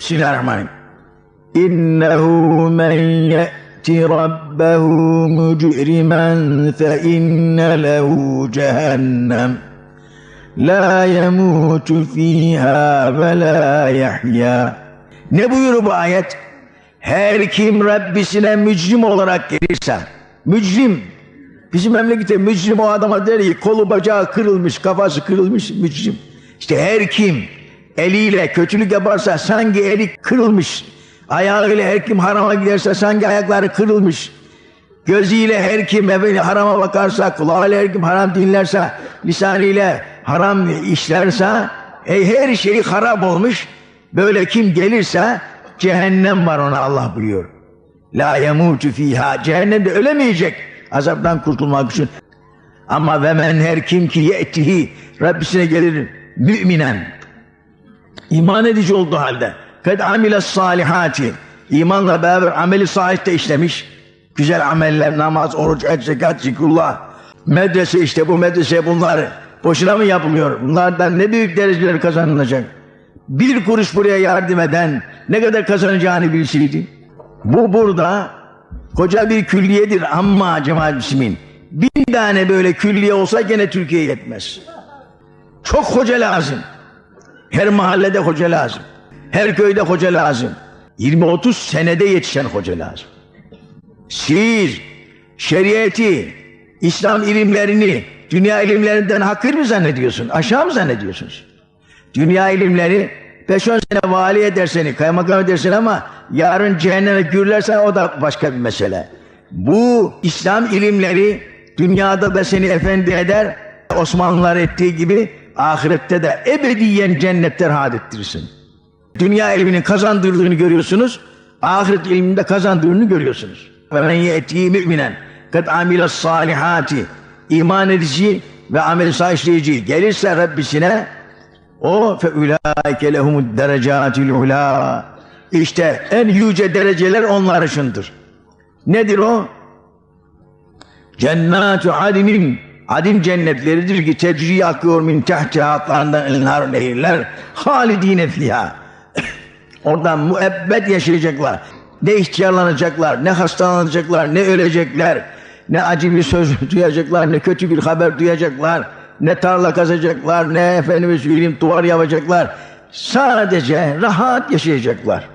Bismillahirrahmanirrahim. İnnehu men ye'ti rabbehu mücrimen fe inne lehu cehennem. La yemutu fiha ve la yahya. Ne buyuruyor bu ayet? Her kim Rabbisine mücrim olarak gelirse, mücrim, bizim memlekette mücrim o adama der ki kolu bacağı kırılmış, kafası kırılmış mücrim. İşte her kim eliyle kötülük yaparsa sanki eli kırılmış, ayağıyla her kim harama giderse sanki ayakları kırılmış, gözüyle her kim efendim, harama bakarsa, kulağıyla her kim haram dinlerse, lisanıyla haram işlerse, e, her şeyi harap olmuş, böyle kim gelirse cehennem var ona Allah buyuruyor. La yemutu fiha. Cehennemde ölemeyecek azaptan kurtulmak için. Ama ve men her kim ki yetihi Rabbisine gelir müminen. İman edici olduğu halde. Kad amile salihati. imanla beraber ameli salih de işlemiş. Güzel ameller, namaz, oruç, et, zekat, zikrullah. Medrese işte bu medrese bunlar. Boşuna mı yapılıyor? Bunlardan ne büyük dereceler kazanılacak. Bir kuruş buraya yardım eden ne kadar kazanacağını bilseydi. Bu burada koca bir külliyedir ama Cemal Bismin. Bin tane böyle külliye olsa gene Türkiye yetmez. Çok hoca lazım. Her mahallede hoca lazım. Her köyde hoca lazım. 20-30 senede yetişen hoca lazım. Şiir, şeriyeti, İslam ilimlerini, dünya ilimlerinden hakir mi zannediyorsun? Aşağı mı zannediyorsunuz? Dünya ilimleri 5-10 sene vali eder seni, kaymakam edersin ama yarın cehenneme gürlersen o da başka bir mesele. Bu İslam ilimleri dünyada da seni efendi eder, Osmanlılar ettiği gibi ahirette de ebediyen cennette rahat ettirirsin. Dünya ilminin kazandırdığını görüyorsunuz, ahiret ilminde kazandırdığını görüyorsunuz. Ve men yeti müminen kad amile salihati iman edici ve amel sahişleyici gelirse Rabbisine o fe ulaike lehumud derecatil ula. İşte en yüce dereceler onlar içindir. Nedir o? Cennatu adinin adin cennetleridir ki tecri akıyor min tehti hatlarından elnar nehirler halidine fiha. Oradan müebbet yaşayacaklar. Ne ihtiyarlanacaklar, ne hastalanacaklar, ne ölecekler, ne acı bir söz duyacaklar, ne kötü bir haber duyacaklar, ne tarla kazacaklar, ne efendime söyleyeyim duvar yapacaklar. Sadece rahat yaşayacaklar.